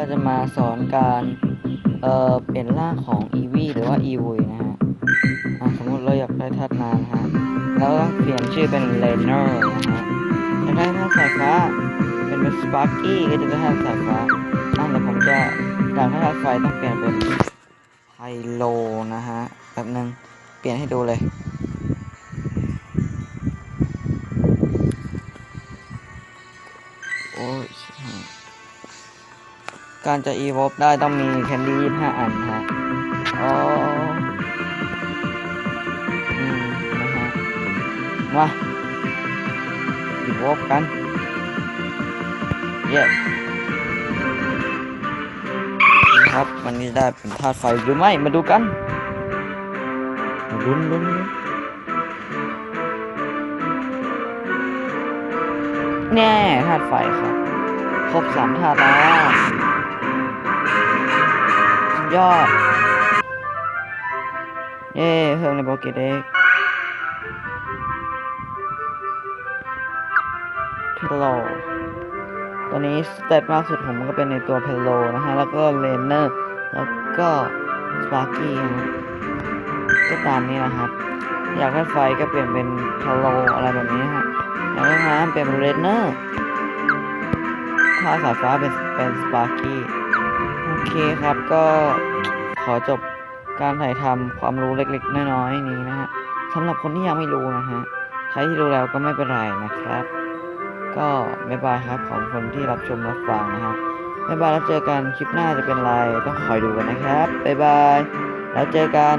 ็จะมาสอนการเอ่อเปลี่ยนร่างของ e v หรือว่า e v นะฮะสมมติเราอยากได้ธาตุน้ำนฮะแล้วต้องเปลี่ยนชื่อเป็น l a n e r นะฮะอยากได้ธาตุสายฟ้าเป็นเป็น Sparky ก็จะได้ธาตุสายฟ้าอะเดี๋ยวผมจะอยากได้ธาตุไฟต้องเปลี่ยนเป็นไฮโลนะฮะแป๊บนึงเปลี่ยนให้ดูเลย การจะ evolve ได้ต้องมีแคนดี้25อันฮะอ๋ออืมนะฮะมา evolve กัน เย้ครับวันนี้ได้เป็นธาตุไฟหรือไม่ มาดูกันลุ้นลุ้นแน่ธาตุไฟครับ ครบสามธาตุแล้ว ยอด เย้เพิ่มในโปเกเด็กเพลโลตอนนี้สเตตมากสุดผมก็เป็นในตัวเพลโลนะฮะ แล้วก็เลนเนอร์ แล้วก็สปาร์กี้ฮะก็ตามนี้นะครับ อยากได้ไฟก็เปลี่ยนเป็นเพลโลอะไรแบบนี้ฮะ อยากได้น้ำเปลี่ยนเป็นเรนเนอร์ถ้าสายฟ้าเป็นเป็นสปาร์กี้ เคครับก็ขอจบการถ่ายทำความรู้เล็กๆ น้อยๆนี้นะฮะสำหรับคนที่ยังไม่รู้นะฮะใครที่รู้แล้วก็ไม่เป็นไรนะครับ ก็บ๊ายบายครับของคนที่รับชมรับฟังนะฮะบ๊ายบายแล้วเจอกันคลิปหน้าจะเป็นไรต้องคอยดูกันนะครับบ๊ายบายแล้วเจอกัน